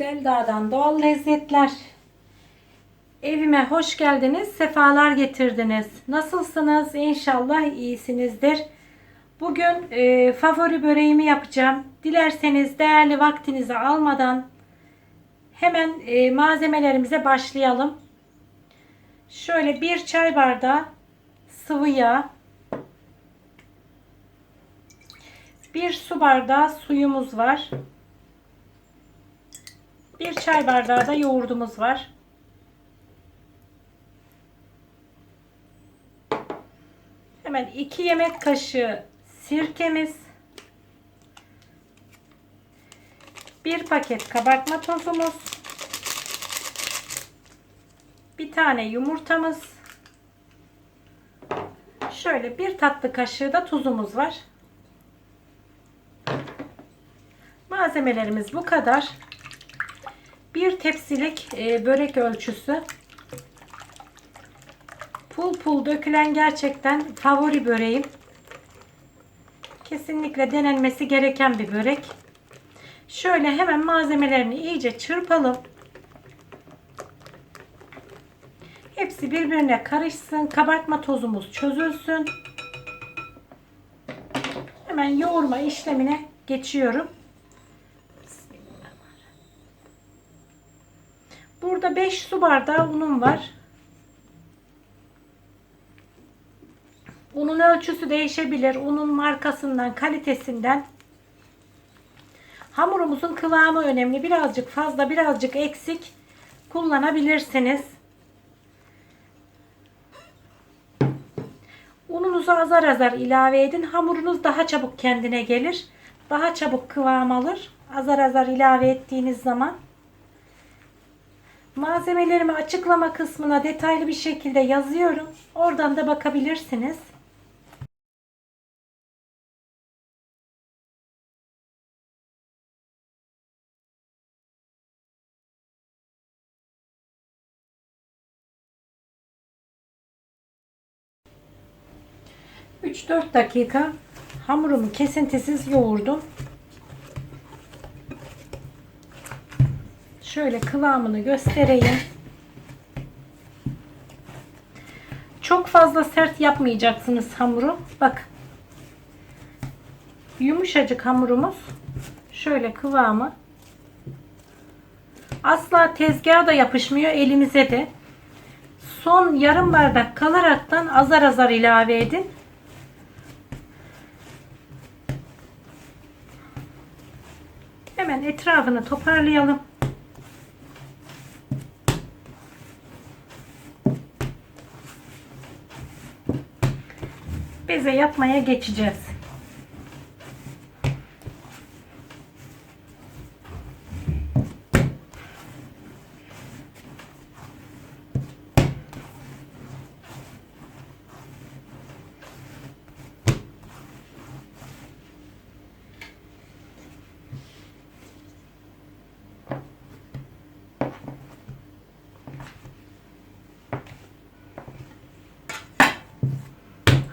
Selda'dan doğal lezzetler. Evime hoş geldiniz, sefalar getirdiniz. Nasılsınız? İnşallah iyisinizdir. Bugün e, favori böreğimi yapacağım. Dilerseniz değerli vaktinizi almadan hemen e, malzemelerimize başlayalım. Şöyle bir çay bardağı sıvı yağ, bir su bardağı suyumuz var. Bir çay bardağı da yoğurdumuz var. Hemen 2 yemek kaşığı sirkemiz. Bir paket kabartma tozumuz. Bir tane yumurtamız. Şöyle bir tatlı kaşığı da tuzumuz var. Malzemelerimiz bu kadar. Bir tepsilik e, börek ölçüsü. Pul pul dökülen gerçekten favori böreğim. Kesinlikle denenmesi gereken bir börek. Şöyle hemen malzemelerini iyice çırpalım. Hepsi birbirine karışsın. Kabartma tozumuz çözülsün. Hemen yoğurma işlemine geçiyorum. Burada 5 su bardağı unum var. Unun ölçüsü değişebilir. Unun markasından, kalitesinden. Hamurumuzun kıvamı önemli. Birazcık fazla, birazcık eksik kullanabilirsiniz. Ununuzu azar azar ilave edin. Hamurunuz daha çabuk kendine gelir. Daha çabuk kıvam alır. Azar azar ilave ettiğiniz zaman. Malzemelerimi açıklama kısmına detaylı bir şekilde yazıyorum. Oradan da bakabilirsiniz. Üç dört dakika hamurumu kesintisiz yoğurdum. Şöyle kıvamını göstereyim. Çok fazla sert yapmayacaksınız hamuru. Bak. Yumuşacık hamurumuz. Şöyle kıvamı. Asla tezgaha da yapışmıyor elimize de. Son yarım bardak kalaraktan azar azar ilave edin. Hemen etrafını toparlayalım. Beze yapmaya geçeceğiz.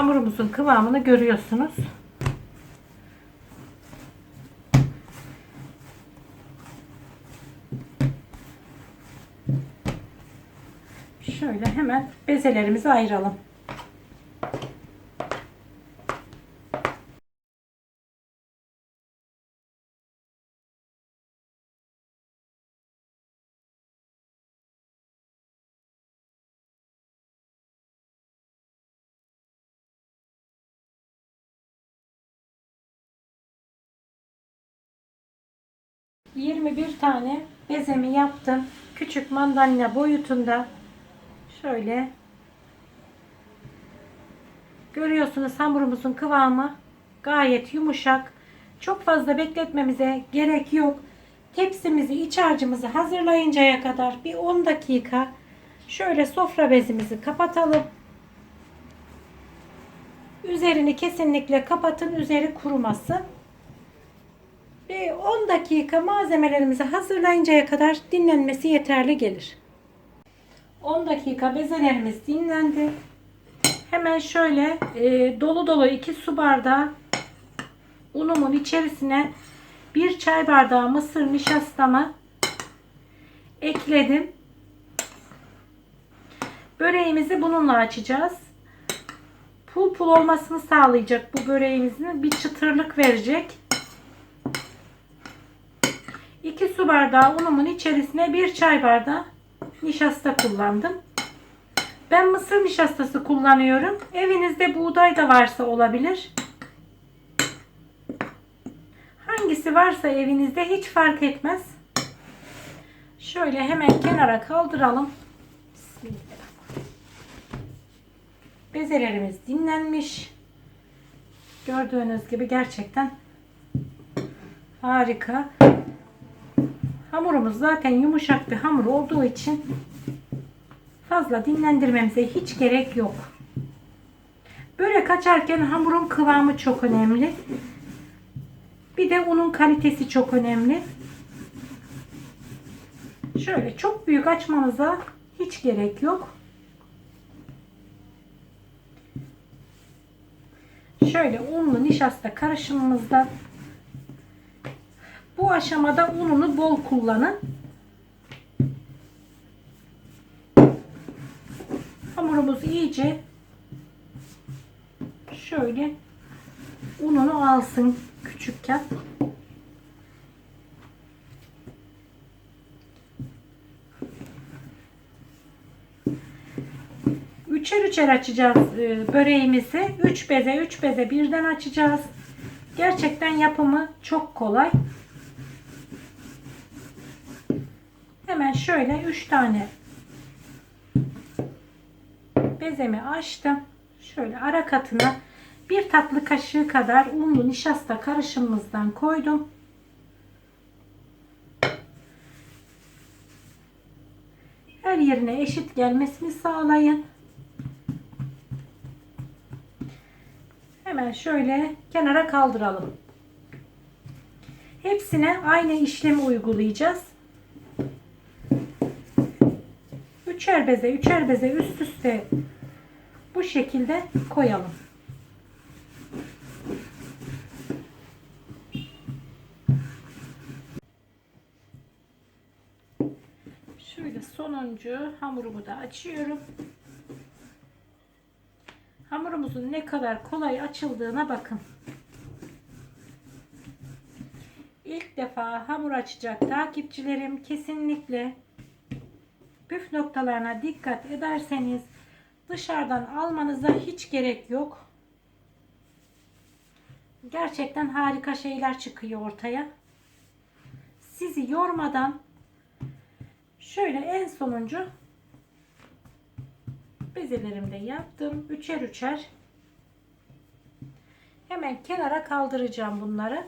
Hamurumuzun kıvamını görüyorsunuz. Şöyle hemen bezelerimizi ayıralım. Yirmi bir tane bezemi yaptım. Küçük mandalina boyutunda. Şöyle görüyorsunuz hamurumuzun kıvamı gayet yumuşak. Çok fazla bekletmemize gerek yok. Tepsimizi, iç harcımızı hazırlayıncaya kadar bir 10 dakika şöyle sofra bezimizi kapatalım. Üzerini kesinlikle kapatın. Üzeri kurumasın. Bir 10 dakika malzemelerimizi hazırlayıncaya kadar dinlenmesi yeterli gelir. 10 dakika bezelerimiz dinlendi. Hemen şöyle e, dolu dolu 2 su bardağı unumun içerisine bir çay bardağı mısır nişastamı ekledim. Böreğimizi bununla açacağız. Pul pul olmasını sağlayacak bu böreğimizin. Bir çıtırlık verecek. 2 su bardağı unumun içerisine 1 çay bardağı nişasta kullandım. Ben mısır nişastası kullanıyorum. Evinizde buğday da varsa olabilir. Hangisi varsa evinizde hiç fark etmez. Şöyle hemen kenara kaldıralım. Bismillah. Bezelerimiz dinlenmiş. Gördüğünüz gibi gerçekten harika. Hamurumuz zaten yumuşak bir hamur olduğu için fazla dinlendirmemize hiç gerek yok. Börek açarken hamurun kıvamı çok önemli. Bir de unun kalitesi çok önemli. Şöyle çok büyük açmanıza hiç gerek yok. Şöyle unlu nişasta karışımımızda bu aşamada ununu bol kullanın. Hamurumuz iyice şöyle ununu alsın küçükken. Üçer üçer açacağız e, böreğimizi. Üç beze üç beze birden açacağız. Gerçekten yapımı çok kolay. Hemen şöyle 3 tane bezemi açtım. Şöyle ara katına bir tatlı kaşığı kadar unlu nişasta karışımımızdan koydum. Her yerine eşit gelmesini sağlayın. Hemen şöyle kenara kaldıralım. Hepsine aynı işlemi uygulayacağız. Üçer beze, üçer beze üst üste bu şekilde koyalım. Şöyle sonuncu hamurumu da açıyorum. Hamurumuzun ne kadar kolay açıldığına bakın. İlk defa hamur açacak takipçilerim kesinlikle püf noktalarına dikkat ederseniz dışarıdan almanıza hiç gerek yok. Gerçekten harika şeyler çıkıyor ortaya. Sizi yormadan şöyle en sonuncu bezelerimi de yaptım. Üçer üçer hemen kenara kaldıracağım bunları.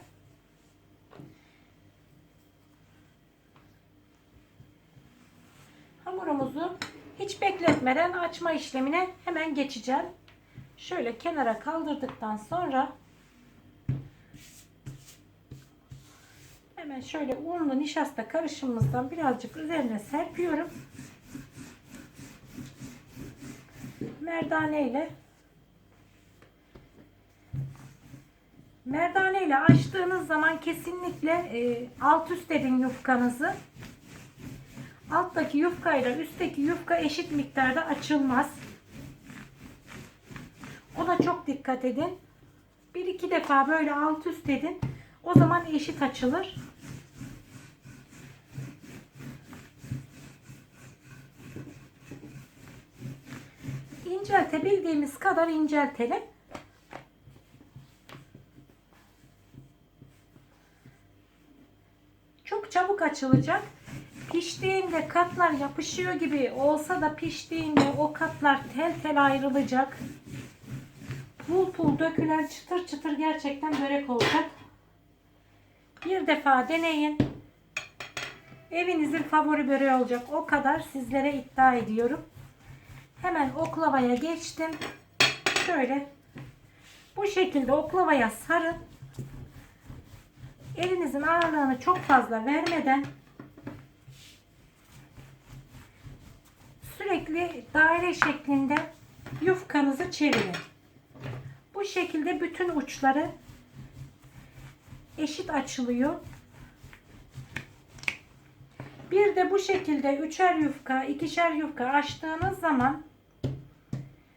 Hamurumuzu hiç bekletmeden açma işlemine hemen geçeceğim. Şöyle kenara kaldırdıktan sonra hemen şöyle unlu nişasta karışımımızdan birazcık üzerine serpiyorum. Merdane ile Merdane ile açtığınız zaman kesinlikle e, alt üst edin yufkanızı. Alttaki yufka ile üstteki yufka eşit miktarda açılmaz. Ona çok dikkat edin. Bir iki defa böyle alt üst edin. O zaman eşit açılır. İnceltebildiğimiz kadar inceltelim. Çok çabuk açılacak. Piştiğinde katlar yapışıyor gibi olsa da piştiğinde o katlar tel tel ayrılacak. Pul pul dökülen çıtır çıtır gerçekten börek olacak. Bir defa deneyin. Evinizin favori böreği olacak. O kadar sizlere iddia ediyorum. Hemen oklavaya geçtim. Şöyle bu şekilde oklavaya sarın. Elinizin ağırlığını çok fazla vermeden sürekli daire şeklinde yufkanızı çevirin. Bu şekilde bütün uçları eşit açılıyor. Bir de bu şekilde üçer yufka, ikişer yufka açtığınız zaman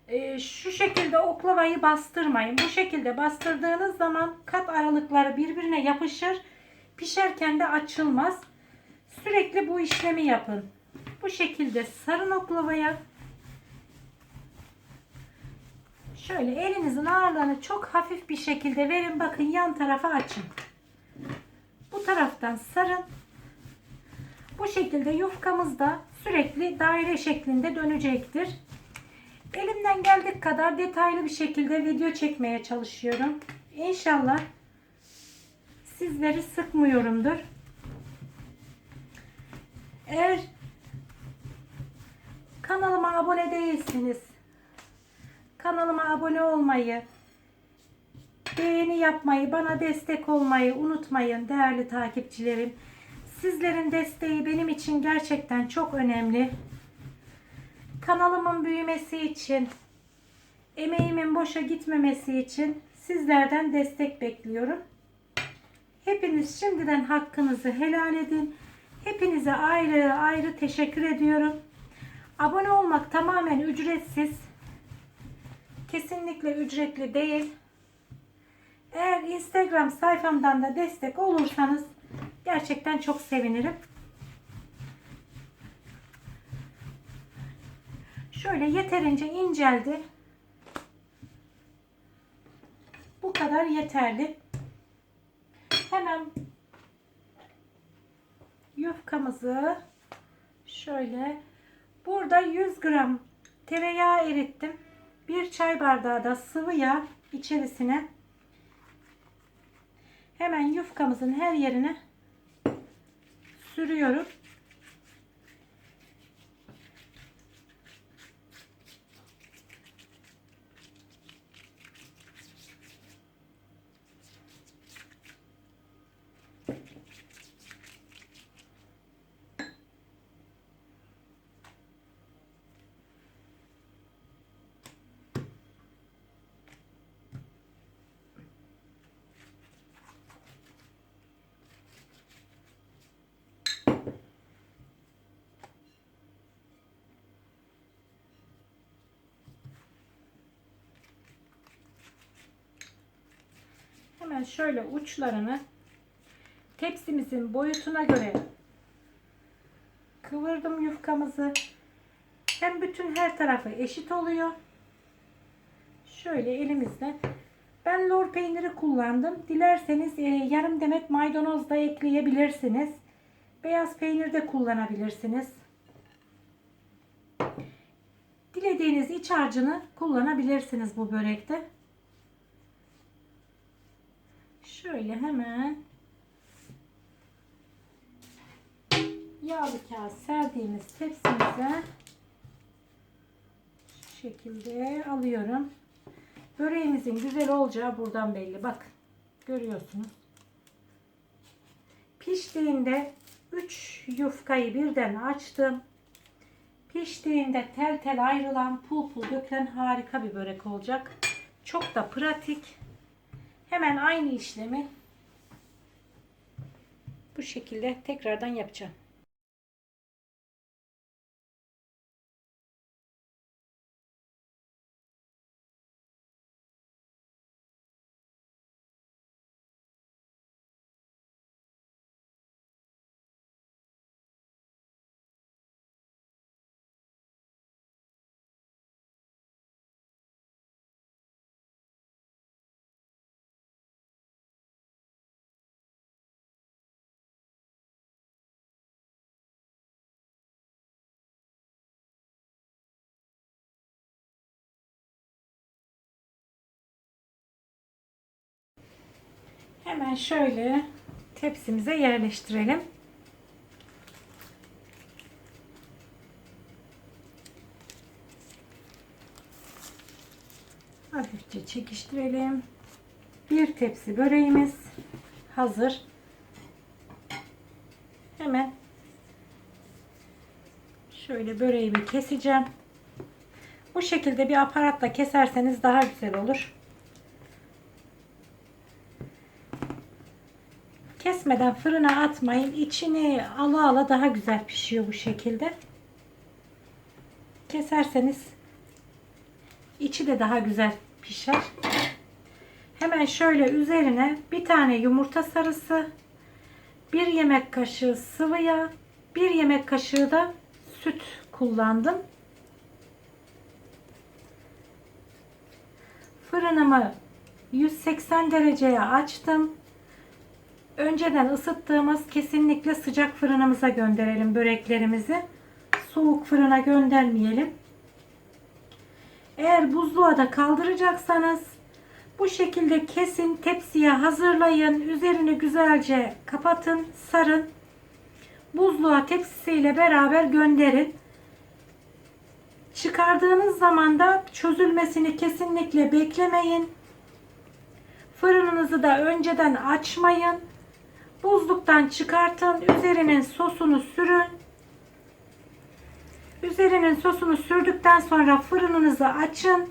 e, şu şekilde oklavayı bastırmayın. Bu şekilde bastırdığınız zaman kat aralıkları birbirine yapışır. Pişerken de açılmaz. Sürekli bu işlemi yapın. Bu şekilde sarın oklavaya. Şöyle elinizin ağırlığını çok hafif bir şekilde verin. Bakın yan tarafa açın. Bu taraftan sarın. Bu şekilde yufkamız da sürekli daire şeklinde dönecektir. Elimden geldiği kadar detaylı bir şekilde video çekmeye çalışıyorum. İnşallah sizleri sıkmıyorumdur. Eğer kanalıma abone değilsiniz, kanalıma abone olmayı, beğeni yapmayı, bana destek olmayı unutmayın değerli takipçilerim. Sizlerin desteği benim için gerçekten çok önemli. Kanalımın büyümesi için, emeğimin boşa gitmemesi için sizlerden destek bekliyorum. Hepiniz şimdiden hakkınızı helal edin. Hepinize ayrı ayrı teşekkür ediyorum. Abone olmak tamamen ücretsiz. Kesinlikle ücretli değil. Eğer Instagram sayfamdan da destek olursanız gerçekten çok sevinirim. Şöyle yeterince inceldi. Bu kadar yeterli. Hemen yufkamızı şöyle burada 100 gram tereyağı erittim. Bir çay bardağı da sıvı yağ içerisine hemen yufkamızın her yerine sürüyorum. Hemen şöyle uçlarını tepsimizin boyutuna göre kıvırdım yufkamızı. Hem bütün her tarafı eşit oluyor. Şöyle elimizde. Ben lor peyniri kullandım. Dilerseniz e, yarım demet maydanoz da ekleyebilirsiniz. Beyaz peynir de kullanabilirsiniz. Dilediğiniz iç harcını kullanabilirsiniz bu börekte. Şöyle hemen yağlı kağıt serdiğimiz tepsimize şu şekilde alıyorum. Böreğimizin güzel olacağı buradan belli. Bak görüyorsunuz. Piştiğinde 3 yufkayı birden açtım. Piştiğinde tel tel ayrılan pul pul dökülen harika bir börek olacak. Çok da pratik. Hemen aynı işlemi bu şekilde tekrardan yapacağım. Hemen şöyle tepsimize yerleştirelim. Hafifçe çekiştirelim. Bir tepsi böreğimiz hazır. Hemen şöyle böreğimi keseceğim. Bu şekilde bir aparatla keserseniz daha güzel olur. Kesmeden fırına atmayın. İçini ala ala daha güzel pişiyor bu şekilde. Keserseniz içi de daha güzel pişer. Hemen şöyle üzerine bir tane yumurta sarısı, bir yemek kaşığı sıvı yağ, bir yemek kaşığı da süt kullandım. Fırınımı 180 dereceye açtım. Önceden ısıttığımız kesinlikle sıcak fırınımıza gönderelim böreklerimizi. Soğuk fırına göndermeyelim. Eğer buzluğa da kaldıracaksanız bu şekilde kesin tepsiye hazırlayın. Üzerini güzelce kapatın, sarın. Buzluğa tepsisiyle beraber gönderin. Çıkardığınız zaman da çözülmesini kesinlikle beklemeyin. Fırınınızı da önceden açmayın. Buzluktan çıkartın. Üzerinin sosunu sürün. Üzerinin sosunu sürdükten sonra fırınınızı açın.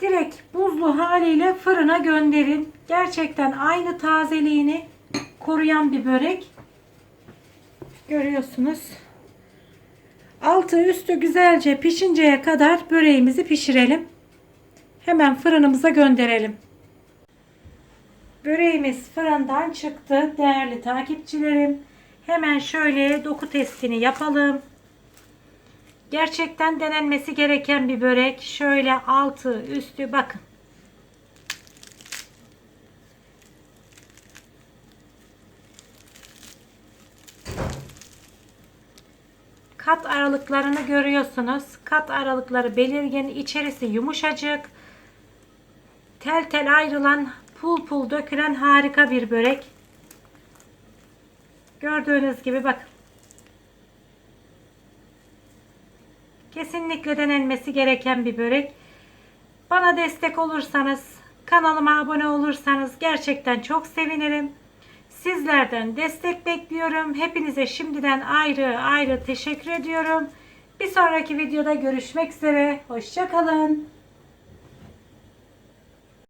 Direkt buzlu haliyle fırına gönderin. Gerçekten aynı tazeliğini koruyan bir börek. Görüyorsunuz. Altı üstü güzelce pişinceye kadar böreğimizi pişirelim. Hemen fırınımıza gönderelim. Böreğimiz fırından çıktı değerli takipçilerim. Hemen şöyle doku testini yapalım. Gerçekten denenmesi gereken bir börek. Şöyle altı üstü bakın. Kat aralıklarını görüyorsunuz. Kat aralıkları belirgin. içerisi yumuşacık. Tel tel ayrılan, pul pul dökülen harika bir börek. Gördüğünüz gibi bakın. Kesinlikle denenmesi gereken bir börek. Bana destek olursanız, kanalıma abone olursanız gerçekten çok sevinirim. Sizlerden destek bekliyorum. Hepinize şimdiden ayrı ayrı teşekkür ediyorum. Bir sonraki videoda görüşmek üzere. Hoşçakalın.